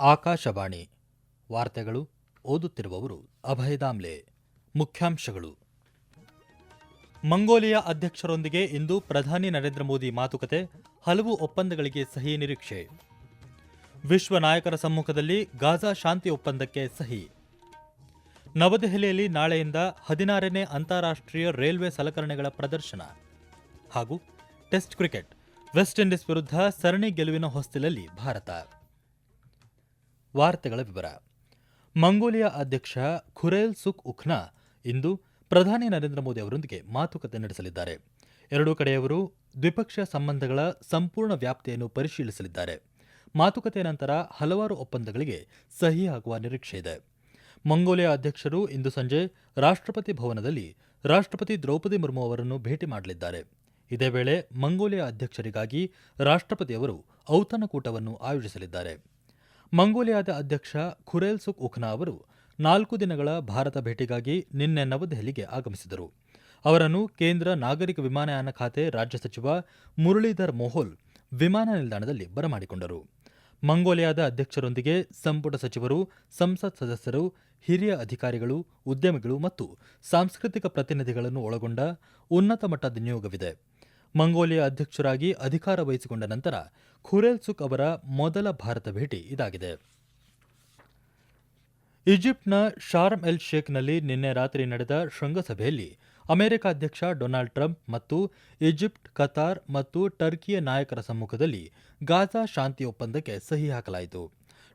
ಆಕಾಶವಾಣಿ ವಾರ್ತೆಗಳು ಓದುತ್ತಿರುವವರು ಅಭಯ ದಾಮ್ಲೆ. ಮುಖ್ಯಾಂಶಗಳು. ಮಂಗೋಲಿಯಾ ಅಧ್ಯಕ್ಷರೊಂದಿಗೆ ಇಂದು ಪ್ರಧಾನಿ ನರೇಂದ್ರ ಮೋದಿ ಮಾತುಕತೆ, ಹಲವು ಒಪ್ಪಂದಗಳಿಗೆ ಸಹಿ ನಿರೀಕ್ಷೆ. ವಿಶ್ವ ನಾಯಕರ ಸಮ್ಮುಖದಲ್ಲಿ ಗಾಜಾ ಶಾಂತಿ ಒಪ್ಪಂದಕ್ಕೆ ಸಹಿ. ನವದೆಹಲಿಯಲ್ಲಿ ನಾಳೆಯಿಂದ ಹದಿನಾರನೇ ಅಂತಾರಾಷ್ಟ್ರೀಯ ರೈಲ್ವೆ ಸಲಕರಣೆಗಳ ಪ್ರದರ್ಶನ. ಹಾಗೂ ಟೆಸ್ಟ್ ಕ್ರಿಕೆಟ್, ವೆಸ್ಟ್ ಇಂಡೀಸ್ ವಿರುದ್ಧ ಸರಣಿ ಗೆಲುವಿನ ಹೊಸ್ತಿಲಲ್ಲಿ ಭಾರತ. ವಾರ್ತೆಗಳ ವಿವರ. ಮಂಗೋಲಿಯಾ ಅಧ್ಯಕ್ಷ ಖುರೇಲ್ ಸುಕ್ ಉಖ್ನಾ ಇಂದು ಪ್ರಧಾನಿ ನರೇಂದ್ರ ಮೋದಿ ಅವರೊಂದಿಗೆ ಮಾತುಕತೆ ನಡೆಸಲಿದ್ದಾರೆ. ಎರಡೂ ಕಡೆಯವರು ದ್ವಿಪಕ್ಷೀಯ ಸಂಬಂಧಗಳ ಸಂಪೂರ್ಣ ವ್ಯಾಪ್ತಿಯನ್ನು ಪರಿಶೀಲಿಸಲಿದ್ದಾರೆ. ಮಾತುಕತೆ ನಂತರ ಹಲವಾರು ಒಪ್ಪಂದಗಳಿಗೆ ಸಹಿ ಆಗುವ ನಿರೀಕ್ಷೆ ಇದೆ. ಮಂಗೋಲಿಯಾ ಅಧ್ಯಕ್ಷರು ಇಂದು ಸಂಜೆ ರಾಷ್ಟ್ರಪತಿ ಭವನದಲ್ಲಿ ರಾಷ್ಟ್ರಪತಿ ದ್ರೌಪದಿ ಮುರ್ಮು ಅವರನ್ನು ಭೇಟಿ ಮಾಡಲಿದ್ದಾರೆ. ಇದೇ ವೇಳೆ ಮಂಗೋಲಿಯಾ ಅಧ್ಯಕ್ಷರಿಗಾಗಿ ರಾಷ್ಟ್ರಪತಿಯವರು ಔತಣಕೂಟವನ್ನು ಆಯೋಜಿಸಲಿದ್ದಾರೆ. ಮಂಗೋಲಿಯಾದ ಅಧ್ಯಕ್ಷ ಖುರೇಲ್ ಸುಕ್ ಉಖ್ನಾ ಅವರು ನಾಲ್ಕು ದಿನಗಳ ಭಾರತ ಭೇಟಿಗಾಗಿ ನಿನ್ನೆ ನವದೆಹಲಿಗೆ ಆಗಮಿಸಿದರು. ಅವರನ್ನು ಕೇಂದ್ರ ನಾಗರಿಕ ವಿಮಾನಯಾನ ಖಾತೆ ರಾಜ್ಯ ಸಚಿವ ಮುರಳೀಧರ್ ಮೋಹೋಲ್ ವಿಮಾನ ನಿಲ್ದಾಣದಲ್ಲಿ ಬರಮಾಡಿಕೊಂಡರು. ಮಂಗೋಲಿಯಾದ ಅಧ್ಯಕ್ಷರೊಂದಿಗೆ ಸಂಪುಟ ಸಚಿವರು, ಸಂಸತ್ ಸದಸ್ಯರು, ಹಿರಿಯ ಅಧಿಕಾರಿಗಳು, ಉದ್ಯಮಿಗಳು ಮತ್ತು ಸಾಂಸ್ಕೃತಿಕ ಪ್ರತಿನಿಧಿಗಳನ್ನು ಒಳಗೊಂಡ ಉನ್ನತ ಮಟ್ಟದ ನಿಯೋಗವಿದೆ. ಮಂಗೋಲಿಯಾ ಅಧ್ಯಕ್ಷರಾಗಿ ಅಧಿಕಾರ ವಹಿಸಿಕೊಂಡ ನಂತರ ಖುರೇಲ್ ಸುಕ್ ಅವರ ಮೊದಲ ಭಾರತ ಭೇಟಿ ಇದಾಗಿದೆ. ಈಜಿಪ್ಟ್ನ ಶಾರ್ಮ್ ಎಲ್ ಶೇಖ್ನಲ್ಲಿ ನಿನ್ನೆ ರಾತ್ರಿ ನಡೆದ ಶೃಂಗಸಭೆಯಲ್ಲಿ ಅಮೆರಿಕ ಅಧ್ಯಕ್ಷ ಡೊನಾಲ್ಡ್ ಟ್ರಂಪ್ ಮತ್ತು ಈಜಿಪ್ಟ್, ಕತಾರ್ ಮತ್ತು ಟರ್ಕಿಯ ನಾಯಕರ ಸಮ್ಮುಖದಲ್ಲಿ ಗಾಜಾ ಶಾಂತಿ ಒಪ್ಪಂದಕ್ಕೆ ಸಹಿ ಹಾಕಲಾಯಿತು.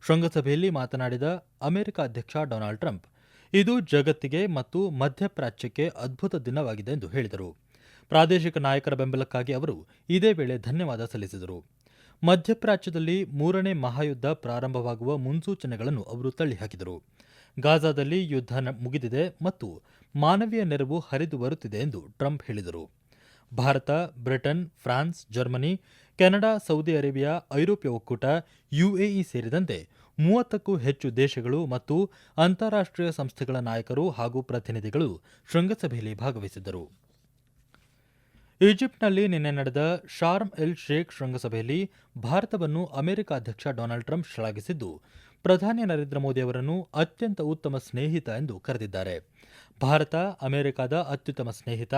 ಶೃಂಗಸಭೆಯಲ್ಲಿ ಮಾತನಾಡಿದ ಅಮೆರಿಕ ಅಧ್ಯಕ್ಷ ಡೊನಾಲ್ಡ್ ಟ್ರಂಪ್, ಇದು ಜಗತ್ತಿಗೆ ಮತ್ತು ಮಧ್ಯಪ್ರಾಚ್ಯಕ್ಕೆ ಅದ್ಭುತ ದಿನವಾಗಿದೆ ಎಂದು ಹೇಳಿದರು. ಪ್ರಾದೇಶಿಕ ನಾಯಕರ ಬೆಂಬಲಕ್ಕಾಗಿ ಅವರು ಇದೇ ವೇಳೆ ಧನ್ಯವಾದ ಸಲ್ಲಿಸಿದರು. ಮಧ್ಯಪ್ರಾಚ್ಯದಲ್ಲಿ ಮೂರನೇ ಮಹಾಯುದ್ಧ ಪ್ರಾರಂಭವಾಗುವ ಮುನ್ಸೂಚನೆಗಳನ್ನು ಅವರು ತಳ್ಳಿಹಾಕಿದರು. ಗಾಜಾದಲ್ಲಿ ಯುದ್ಧ ಮುಗಿದಿದೆ ಮತ್ತು ಮಾನವೀಯ ನೆರವು ಹರಿದು ಬರುತ್ತಿದೆ ಎಂದು ಟ್ರಂಪ್ ಹೇಳಿದರು. Bharat, Britain, France, Germany, Canada, Saudi Arabia, ಐರೋಪ್ಯ ಒಕ್ಕೂಟ, ಯುಎಇ ಸೇರಿದಂತೆ ಮೂವತ್ತಕ್ಕೂ ಹೆಚ್ಚು ದೇಶಗಳು ಮತ್ತು ಅಂತಾರಾಷ್ಟ್ರೀಯ ಸಂಸ್ಥೆಗಳ ನಾಯಕರು ಹಾಗೂ ಪ್ರತಿನಿಧಿಗಳು ಶೃಂಗಸಭೆಯಲ್ಲಿ ಭಾಗವಹಿಸಿದ್ದರು. ಈಜಿಪ್ಟ್ನಲ್ಲಿ ನಿನ್ನೆ ನಡೆದ ಶಾರ್ಮ್ ಎಲ್ ಶೇಖ್ ಶೃಂಗಸಭೆಯಲ್ಲಿ ಭಾರತವನ್ನು ಅಮೆರಿಕ ಅಧ್ಯಕ್ಷ ಡೊನಾಲ್ಡ್ ಟ್ರಂಪ್ ಶ್ಲಾಘಿಸಿದ್ದು, ಪ್ರಧಾನಿ ನರೇಂದ್ರ ಮೋದಿ ಅವರನ್ನು ಅತ್ಯಂತ ಉತ್ತಮ ಸ್ನೇಹಿತ ಎಂದು ಕರೆದಿದ್ದಾರೆ. ಭಾರತ, ಅಮೆರಿಕದ ಅತ್ಯುತ್ತಮ ಸ್ನೇಹಿತ,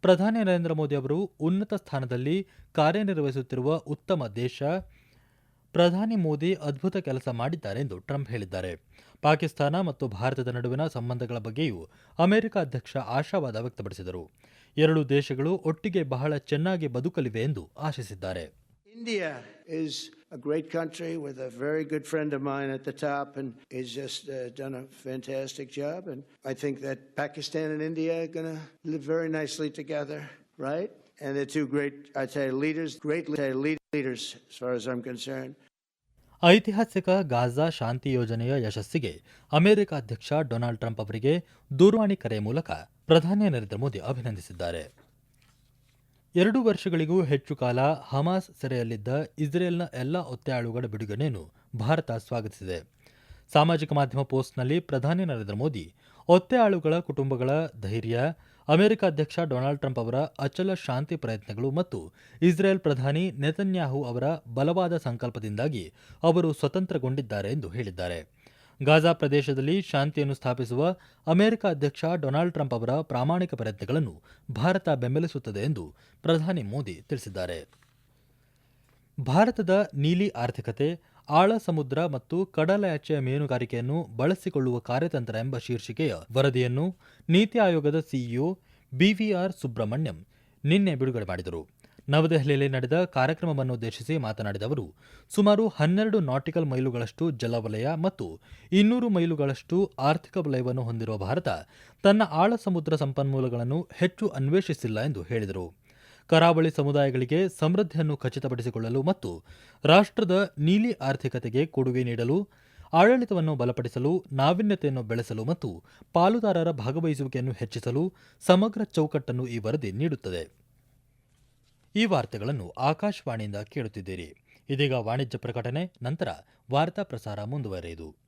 ಪ್ರಧಾನಿ ನರೇಂದ್ರ ಮೋದಿ ಅವರು ಉನ್ನತ ಸ್ಥಾನದಲ್ಲಿ ಕಾರ್ಯನಿರ್ವಹಿಸುತ್ತಿರುವ ಉತ್ತಮ ದೇಶ ಪ್ರಧಾನಿ ಮೋದಿ ಅದ್ಭುತ ಕೆಲಸ ಮಾಡಿದ್ದಾರೆ ಎಂದು ಟ್ರಂಪ್ ಹೇಳಿದ್ದಾರೆ. ಪಾಕಿಸ್ತಾನ ಮತ್ತು ಭಾರತದ ನಡುವಿನ ಸಂಬಂಧಗಳ ಬಗ್ಗೆಯೂ ಅಮೆರಿಕ ಅಧ್ಯಕ್ಷ ಆಶಾವಾದ ವ್ಯಕ್ತಪಡಿಸಿದರು. ಎರಡು ದೇಶಗಳು ಒಟ್ಟಿಗೆ ಬಹಳ ಚೆನ್ನಾಗಿ ಬದುಕಲಿವೆ ಎಂದು ಆಶಿಸಿದ್ದಾರೆ. India is a great country with a very good friend of mine at the top and is just done a fantastic job and I think that Pakistan and India are gonna live very nicely together right and the two great I tell leaders great leaders as I am concern ಐತಿಹಾಸಿಕ Gaza ಶಾಂತಿ ಯೋಜನೆಯ ಯಶಸ್ಸಿಗೆ America ಅಧ್ಯಕ್ಷ Donald Trump ಅವರಿಗೆ ದೂರವಾಣಿ ಕರೆ ಮೂಲಕ ಪ್ರಧಾನಿ ನರೇಂದ್ರ ಮೋದಿ ಅಭಿನಂದಿಸಿದ್ದಾರೆ. ಎರಡು ವರ್ಷಗಳಿಗೂ ಹೆಚ್ಚು ಕಾಲ ಹಮಾಸ್ ಸೆರೆಯಲ್ಲಿದ್ದ ಇಸ್ರೇಲ್ನ ಎಲ್ಲ ಒತ್ತೆಯಾಳುಗಳ ಬಿಡುಗಡೆಯನ್ನು ಭಾರತ ಸ್ವಾಗತಿಸಿದೆ. ಸಾಮಾಜಿಕ ಮಾಧ್ಯಮ ಪೋಸ್ಟ್ನಲ್ಲಿ ಪ್ರಧಾನಿ ನರೇಂದ್ರ ಮೋದಿ ಒತ್ತೆಯಾಳುಗಳ ಕುಟುಂಬಗಳ ಧೈರ್ಯ ಅಮೆರಿಕ ಅಧ್ಯಕ್ಷ ಡೊನಾಲ್ಡ್ ಟ್ರಂಪ್ ಅವರ ಅಚಲ ಶಾಂತಿ ಪ್ರಯತ್ನಗಳು ಮತ್ತು ಇಸ್ರೇಲ್ ಪ್ರಧಾನಿ ನೆತನ್ಯಾಹು ಅವರ ಬಲವಾದ ಸಂಕಲ್ಪದಿಂದಾಗಿ ಅವರು ಸ್ವತಂತ್ರಗೊಂಡಿದ್ದಾರೆ ಎಂದು ಹೇಳಿದ್ದಾರೆ. ಗಾಜಾ ಪ್ರದೇಶದಲ್ಲಿ ಶಾಂತಿಯನ್ನು ಸ್ಥಾಪಿಸುವ ಅಮೆರಿಕ ಅಧ್ಯಕ್ಷ ಡೊನಾಲ್ಡ್ ಟ್ರಂಪ್ ಅವರ ಪ್ರಾಮಾಣಿಕ ಪ್ರಯತ್ನಗಳನ್ನು ಭಾರತ ಬೆಂಬಲಿಸುತ್ತದೆ ಎಂದು ಪ್ರಧಾನಿ ಮೋದಿ ತಿಳಿಸಿದ್ದಾರೆ. ಭಾರತದ ನೀಲಿ ಆರ್ಥಿಕತೆ ಆಳ ಸಮುದ್ರ ಮತ್ತು ಕಡಲಾಚೆಯ ಮೀನುಗಾರಿಕೆಯನ್ನು ಬಳಸಿಕೊಳ್ಳುವ ಕಾರ್ಯತಂತ್ರ ಎಂಬ ಶೀರ್ಷಿಕೆಯ ವರದಿಯನ್ನು ನೀತಿ ಆಯೋಗದ ಸಿಇಒ ಬಿವಿಆರ್ ಸುಬ್ರಹ್ಮಣ್ಯಂ ನಿನ್ನೆ ಬಿಡುಗಡೆ ಮಾಡಿದರು. ನವದೆಹಲಿಯಲ್ಲಿ ನಡೆದ ಕಾರ್ಯಕ್ರಮವನ್ನುದ್ದೇಶಿಸಿ ಮಾತನಾಡಿದ ಅವರು, ಸುಮಾರು ಹನ್ನೆರಡು ನಾಟಿಕಲ್ ಮೈಲುಗಳಷ್ಟು ಜಲವಲಯ ಮತ್ತು ಇನ್ನೂರು ಮೈಲುಗಳಷ್ಟು ಆರ್ಥಿಕ ವಲಯವನ್ನು ಹೊಂದಿರುವ ಭಾರತ ತನ್ನ ಆಳ ಸಮುದ್ರ ಸಂಪನ್ಮೂಲಗಳನ್ನು ಹೆಚ್ಚು ಅನ್ವೇಷಿಸಿಲ್ಲ ಎಂದು ಹೇಳಿದರು. ಕರಾವಳಿ ಸಮುದಾಯಗಳಿಗೆ ಸಮೃದ್ಧಿಯನ್ನು ಖಚಿತಪಡಿಸಿಕೊಳ್ಳಲು ಮತ್ತು ರಾಷ್ಟ್ರದ ನೀಲಿ ಆರ್ಥಿಕತೆಗೆ ಕೊಡುಗೆ ನೀಡಲು, ಆಡಳಿತವನ್ನು ಬಲಪಡಿಸಲು, ನಾವೀನ್ಯತೆಯನ್ನು ಬೆಳೆಸಲು ಮತ್ತು ಪಾಲುದಾರರ ಭಾಗವಹಿಸುವಿಕೆಯನ್ನು ಹೆಚ್ಚಿಸಲು ಸಮಗ್ರ ಚೌಕಟ್ಟನ್ನು ಈ ವರದಿ ನೀಡುತ್ತದೆ. ಈ ವಾರ್ತೆಗಳನ್ನು ಆಕಾಶವಾಣಿಯಿಂದ ಕೇಳುತ್ತಿದ್ದೀರಿ. ಇದೀಗ ವಾಣಿಜ್ಯ ಪ್ರಕಟಣೆ, ನಂತರ ವಾರ್ತಾ ಪ್ರಸಾರ ಮುಂದುವರೆಯುವುದು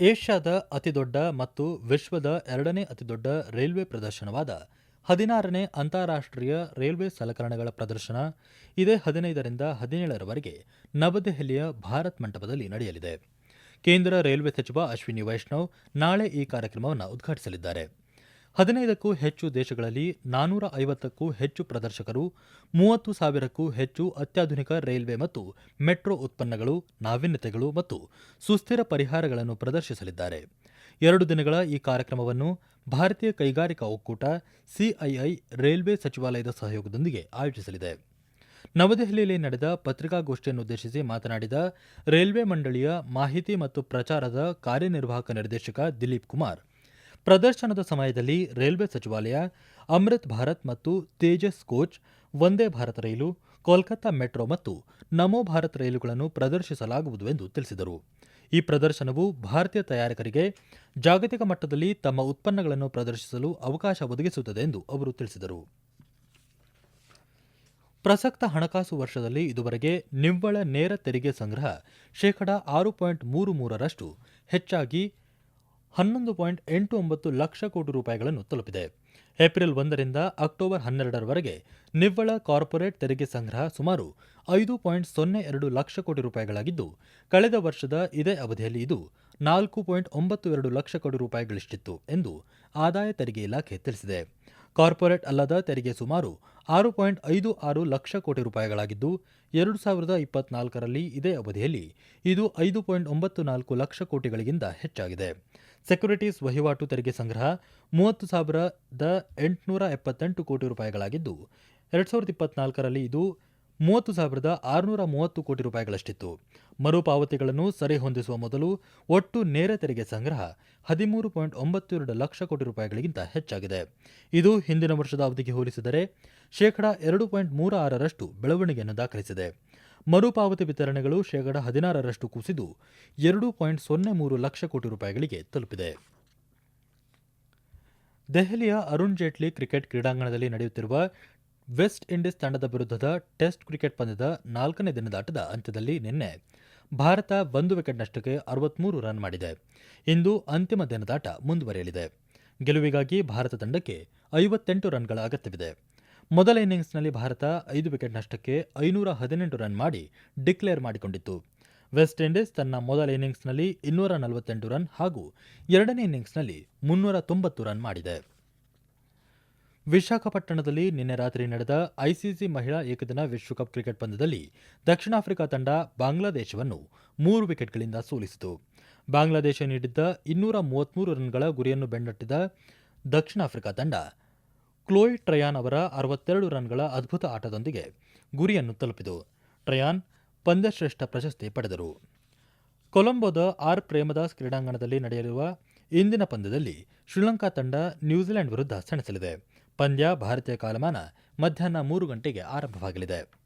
ಏಷ್ಯಾದ ಅತಿದೊಡ್ಡ ಮತ್ತು ವಿಶ್ವದ ಎರಡನೇ ಅತಿದೊಡ್ಡ ರೈಲ್ವೆ ಪ್ರದರ್ಶನವಾದ ಹದಿನಾರನೇ ಅಂತಾರಾಷ್ಟ್ರೀಯ ರೈಲ್ವೆ ಸಲಕರಣೆಗಳ ಪ್ರದರ್ಶನ ಇದೇ ಹದಿನೈದರಿಂದ ಹದಿನೇಳರವರೆಗೆ ನವದೆಹಲಿಯ ಭಾರತ್ ಮಂಟಪದಲ್ಲಿ ನಡೆಯಲಿದೆ. ಕೇಂದ್ರ ರೈಲ್ವೆ ಸಚಿವ ಅಶ್ವಿನಿ ವೈಷ್ಣವ್ ನಾಳೆ ಈ ಕಾರ್ಯಕ್ರಮವನ್ನು ಉದ್ಘಾಟಿಸಲಿದ್ದಾರೆ. ಹದಿನೈದಕ್ಕೂ ಹೆಚ್ಚು ದೇಶಗಳಲ್ಲಿ ನಾನೂರ ಐವತ್ತಕ್ಕೂ ಹೆಚ್ಚು ಪ್ರದರ್ಶಕರು, ಮೂವತ್ತು ಸಾವಿರಕ್ಕೂ ಹೆಚ್ಚು ಅತ್ಯಾಧುನಿಕ ರೈಲ್ವೆ ಮತ್ತು ಮೆಟ್ರೋ ಉತ್ಪನ್ನಗಳು, ನಾವೀನ್ಯತೆಗಳು ಮತ್ತು ಸುಸ್ಥಿರ ಪರಿಹಾರಗಳನ್ನು ಪ್ರದರ್ಶಿಸಲಿದ್ದಾರೆ. ಎರಡು ದಿನಗಳ ಈ ಕಾರ್ಯಕ್ರಮವನ್ನು ಭಾರತೀಯ ಕೈಗಾರಿಕಾ ಒಕ್ಕೂಟ ಸಿಐಐ ರೈಲ್ವೆ ಸಚಿವಾಲಯದ ಸಹಯೋಗದೊಂದಿಗೆ ಆಯೋಜಿಸಲಿದೆ. ನವದೆಹಲಿಯಲ್ಲಿ ನಡೆದ ಪತ್ರಿಕಾಗೋಷ್ಠಿಯನ್ನುದ್ದೇಶಿಸಿ ಮಾತನಾಡಿದ ರೈಲ್ವೆ ಮಂಡಳಿಯ ಮಾಹಿತಿ ಮತ್ತು ಪ್ರಚಾರದ ಕಾರ್ಯನಿರ್ವಾಹಕ ನಿರ್ದೇಶಕ ದಿಲೀಪ್ ಕುಮಾರ್ ಪ್ರದರ್ಶನದ ಸಮಯದಲ್ಲಿ ರೈಲ್ವೆ ಸಚಿವಾಲಯ, ಅಮೃತ್ ಭಾರತ್ ಮತ್ತು ತೇಜಸ್ ಕೋಚ್, ವಂದೇ ಭಾರತ್ ರೈಲು, ಕೋಲ್ಕತ್ತಾ ಮೆಟ್ರೋ ಮತ್ತು ನಮೋ ಭಾರತ್ ರೈಲುಗಳನ್ನು ಪ್ರದರ್ಶಿಸಲಾಗುವುದು ಎಂದು ತಿಳಿಸಿದರು. ಈ ಪ್ರದರ್ಶನವು ಭಾರತೀಯ ತಯಾರಕರಿಗೆ ಜಾಗತಿಕ ಮಟ್ಟದಲ್ಲಿ ತಮ್ಮ ಉತ್ಪನ್ನಗಳನ್ನು ಪ್ರದರ್ಶಿಸಲು ಅವಕಾಶ ಒದಗಿಸುತ್ತದೆ ಎಂದು ಅವರು ತಿಳಿಸಿದರು. ಪ್ರಸಕ್ತ ಹಣಕಾಸು ವರ್ಷದಲ್ಲಿ ಇದುವರೆಗೆ ನಿವ್ವಳ ನೇರ ತೆರಿಗೆ ಸಂಗ್ರಹ ಶೇಕಡಾ ಆರು ಪಾಯಿಂಟ್ ಮೂರು ಮೂರರಷ್ಟು ಹೆಚ್ಚಾಗಿ ಹನ್ನೊಂದು ಪಾಯಿಂಟ್ ಎಂಟು ಒಂಬತ್ತು ಲಕ್ಷ ಕೋಟಿ ರೂಪಾಯಿಗಳನ್ನು ತಲುಪಿದೆ. ಏಪ್ರಿಲ್ ಒಂದರಿಂದ ಅಕ್ಟೋಬರ್ ಹನ್ನೆರಡರವರೆಗೆ ನಿವ್ವಳ ಕಾರ್ಪೊರೇಟ್ ತೆರಿಗೆ ಸಂಗ್ರಹ ಸುಮಾರು ಐದು ಪಾಯಿಂಟ್ ಸೊನ್ನೆ ಎರಡು ಲಕ್ಷ ಕೋಟಿ ರೂಪಾಯಿಗಳಾಗಿದ್ದು, ಕಳೆದ ವರ್ಷದ ಇದೇ ಅವಧಿಯಲ್ಲಿ ಇದು ನಾಲ್ಕು ಪಾಯಿಂಟ್ ಒಂಬತ್ತು ಎರಡು ಲಕ್ಷ ಕೋಟಿ ರೂಪಾಯಿಗಳಿಷ್ಟಿತ್ತು ಎಂದು ಆದಾಯ ತೆರಿಗೆ ಇಲಾಖೆ ತಿಳಿಸಿದೆ. ಕಾರ್ಪೊರೇಟ್ ಅಲ್ಲದ ತೆರಿಗೆ ಸುಮಾರು ಆರು ಪಾಯಿಂಟ್ ಐದು ಆರು ಲಕ್ಷ ಕೋಟಿ ರೂಪಾಯಿಗಳಾಗಿದ್ದು, ಎರಡು ಸಾವಿರದ ಇಪ್ಪತ್ನಾಲ್ಕರಲ್ಲಿ ಇದೇ ಅವಧಿಯಲ್ಲಿ ಇದು ಐದು ಪಾಯಿಂಟ್ ಒಂಬತ್ತು ನಾಲ್ಕು ಲಕ್ಷ ಕೋಟಿಗಳಿಗಿಂತ ಹೆಚ್ಚಾಗಿದೆ. ಸೆಕ್ಯುರಿಟೀಸ್ ವಹಿವಾಟು ತೆರಿಗೆ ಸಂಗ್ರಹ ಮೂವತ್ತು ಸಾವಿರದ ಎಂಟುನೂರ ಎಪ್ಪತ್ತೆಂಟು ಕೋಟಿ ರೂಪಾಯಿಗಳಾಗಿದ್ದು, ಎರಡು ಸಾವಿರದ ಇಪ್ಪತ್ನಾಲ್ಕರಲ್ಲಿ ಇದು ಮೂವತ್ತು ಸಾವಿರದ ಆರುನೂರ ಮೂವತ್ತು ಕೋಟಿ ರೂಪಾಯಿಗಳಷ್ಟಿತ್ತು. ಮರುಪಾವತಿಗಳನ್ನು ಸರಿಹೊಂದಿಸುವ ಮೊದಲು ಒಟ್ಟು ನೇರ ತೆರಿಗೆ ಸಂಗ್ರಹ ಹದಿಮೂರು ಪಾಯಿಂಟ್ ಒಂಬತ್ತು ಎರಡು ಲಕ್ಷ ಕೋಟಿ ರೂಪಾಯಿಗಳಿಗಿಂತ ಹೆಚ್ಚಾಗಿದೆ. ಇದು ಹಿಂದಿನ ವರ್ಷದ ಅವಧಿಗೆ ಹೋಲಿಸಿದರೆ ಶೇಕಡಾ ಎರಡು ಪಾಯಿಂಟ್ ಮೂರ ಆರರಷ್ಟು ಬೆಳವಣಿಗೆಯನ್ನು ದಾಖಲಿಸಿದೆ. ಮರುಪಾವತಿ ವಿತರಣೆಗಳು ಶೇಕಡ ಹದಿನಾರರಷ್ಟು ಕುಸಿದು ಎರಡು ಪಾಯಿಂಟ್ ಸೊನ್ನೆ ಮೂರು ಲಕ್ಷ ಕೋಟಿ ರೂಪಾಯಿಗಳಿಗೆ ತಲುಪಿದೆ. ದೆಹಲಿಯ ಅರುಣ್ ಜೇಟ್ಲಿ ಕ್ರಿಕೆಟ್ ಕ್ರೀಡಾಂಗಣದಲ್ಲಿ ನಡೆಯುತ್ತಿರುವ ವೆಸ್ಟ್ ಇಂಡೀಸ್ ತಂಡದ ವಿರುದ್ಧದ ಟೆಸ್ಟ್ ಕ್ರಿಕೆಟ್ ಪಂದ್ಯದ ನಾಲ್ಕನೇ ದಿನದ ಆಟದ ಅಂತ್ಯದಲ್ಲಿ ನಿನ್ನೆ ಭಾರತ ಒಂದು ವಿಕೆಟ್ ನಷ್ಟಕ್ಕೆ ಅರವತ್ಮೂರು ರನ್ ಮಾಡಿದೆ. ಇಂದು ಅಂತಿಮ ದಿನದಾಟ ಮುಂದುವರೆಯಲಿದೆ. ಗೆಲುವಿಗಾಗಿ ಭಾರತ ತಂಡಕ್ಕೆ ಐವತ್ತೆಂಟು ರನ್ಗಳ ಅಗತ್ಯವಿದೆ. ಮೊದಲ ಇನ್ನಿಂಗ್ಸ್ನಲ್ಲಿ ಭಾರತ ಐದು ವಿಕೆಟ್ ನಷ್ಟಕ್ಕೆ ಐನೂರ ಹದಿನೆಂಟು ರನ್ ಮಾಡಿ ಡಿಕ್ಲೇರ್ ಮಾಡಿಕೊಂಡಿತ್ತು. ವೆಸ್ಟ್ ಇಂಡೀಸ್ ತನ್ನ ಮೊದಲ ಇನ್ನಿಂಗ್ಸ್ನಲ್ಲಿ ಇನ್ನೂರ ನಲವತ್ತೆಂಟು ರನ್ ಹಾಗೂ ಎರಡನೇ ಇನ್ನಿಂಗ್ಸ್ನಲ್ಲಿ ಮುನ್ನೂರ ತೊಂಬತ್ತು ರನ್ ಮಾಡಿದೆ. ವಿಶಾಖಪಟ್ಟಣದಲ್ಲಿ ನಿನ್ನೆ ರಾತ್ರಿ ನಡೆದ ಐಸಿಸಿ ಮಹಿಳಾ ಏಕದಿನ ವಿಶ್ವಕಪ್ ಕ್ರಿಕೆಟ್ ಪಂದ್ಯದಲ್ಲಿ ದಕ್ಷಿಣ ಆಫ್ರಿಕಾ ತಂಡ ಬಾಂಗ್ಲಾದೇಶವನ್ನು ಮೂರು ವಿಕೆಟ್ಗಳಿಂದ ಸೋಲಿಸಿತು. ಬಾಂಗ್ಲಾದೇಶ ನೀಡಿದ್ದ ಇನ್ನೂರ ರನ್ ರನ್ಗಳ ಗುರಿಯನ್ನು ಬೆನ್ನಟ್ಟಿದ ದಕ್ಷಿಣ ಆಫ್ರಿಕಾ ತಂಡ ಕ್ಲೋಯ್ ಟ್ರಯಾನ್ ಅವರ ಅರವತ್ತೆರಡು ರನ್ಗಳ ಅದ್ಭುತ ಆಟದೊಂದಿಗೆ ಗುರಿಯನ್ನು ತಲುಪಿತು. ಟ್ರಯಾನ್ ಪಂದ್ಯಶ್ರೇಷ್ಠ ಪ್ರಶಸ್ತಿ ಪಡೆದರು. ಕೊಲಂಬೋದ ಆರ್ ಪ್ರೇಮದಾಸ್ ಕ್ರೀಡಾಂಗಣದಲ್ಲಿ ನಡೆಯಲಿರುವ ಇಂದಿನ ಪಂದ್ಯದಲ್ಲಿ ಶ್ರೀಲಂಕಾ ತಂಡ ನ್ಯೂಜಿಲೆಂಡ್ ವಿರುದ್ಧ ಸೆಣಸಲಿದೆ. ಪಂದ್ಯ ಭಾರತೀಯ ಕಾಲಮಾನ ಮಧ್ಯಾಹ್ನ ಮೂರು ಗಂಟೆಗೆ ಆರಂಭವಾಗಲಿದೆ.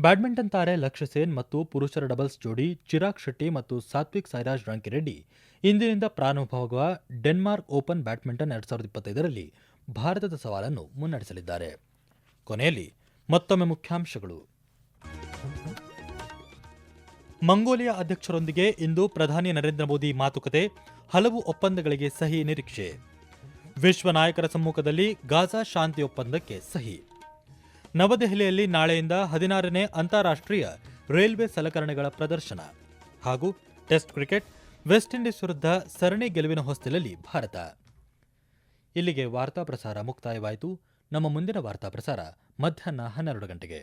ಬ್ಯಾಡ್ಮಿಂಟನ್ ತಾರೆ ಲಕ್ಷ್ಯ ಸೇನ್ ಮತ್ತು ಪುರುಷರ ಡಬಲ್ಸ್ ಜೋಡಿ ಚಿರಾಗ್ ಶೆಟ್ಟಿ ಮತ್ತು ಸಾತ್ವಿಕ್ ಸಾಯಿರಾಜ್ ರಾಂಕಿರೆಡ್ಡಿ ಇಂದಿನಿಂದ ಪ್ರಾರಂಭವಾಗುವ ಡೆನ್ಮಾರ್ಕ್ ಓಪನ್ ಬ್ಯಾಡ್ಮಿಂಟನ್ ಎರಡ್ ಸಾವಿರದ ಇಪ್ಪತ್ತೈದರಲ್ಲಿ ಭಾರತದ ಸವಾಲನ್ನು ಮುನ್ನಡೆಸಲಿದ್ದಾರೆ. ಕೊನೆಯಲ್ಲಿ ಮತ್ತೊಮ್ಮೆ ಮುಖ್ಯಾಂಶಗಳು. ಮಂಗೋಲಿಯಾ ಅಧ್ಯಕ್ಷರೊಂದಿಗೆ ಇಂದು ಪ್ರಧಾನಿ ನರೇಂದ್ರ ಮೋದಿ ಮಾತುಕತೆ, ಹಲವು ಒಪ್ಪಂದಗಳಿಗೆ ಸಹಿ ನಿರೀಕ್ಷೆ. ವಿಶ್ವ ನಾಯಕರ ಸಮ್ಮುಖದಲ್ಲಿ ಗಾಜಾ ಶಾಂತಿ ಒಪ್ಪಂದಕ್ಕೆ ಸಹಿ. ನವದೆಹಲಿಯಲ್ಲಿ ನಾಳೆಯಿಂದ ಹದಿನಾರನೇ ಅಂತಾರಾಷ್ಟ್ರೀಯ ರೈಲ್ವೆ ಸಲಕರಣೆಗಳ ಪ್ರದರ್ಶನ ಹಾಗೂ ಟೆಸ್ಟ್ ಕ್ರಿಕೆಟ್, ವೆಸ್ಟ್ ಇಂಡೀಸ್ ವಿರುದ್ಧ ಸರಣಿ ಗೆಲುವಿನ ಹೊಸ್ತಿಲಲ್ಲಿ ಭಾರತ. ಇಲ್ಲಿಗೆ ವಾರ್ತಾ ಪ್ರಸಾರ ಮುಕ್ತಾಯವಾಯಿತು. ನಮ್ಮ ಮುಂದಿನ ವಾರ್ತಾ ಪ್ರಸಾರ ಮಧ್ಯಾಹ್ನ ಹನ್ನೆರಡು ಗಂಟೆಗೆ.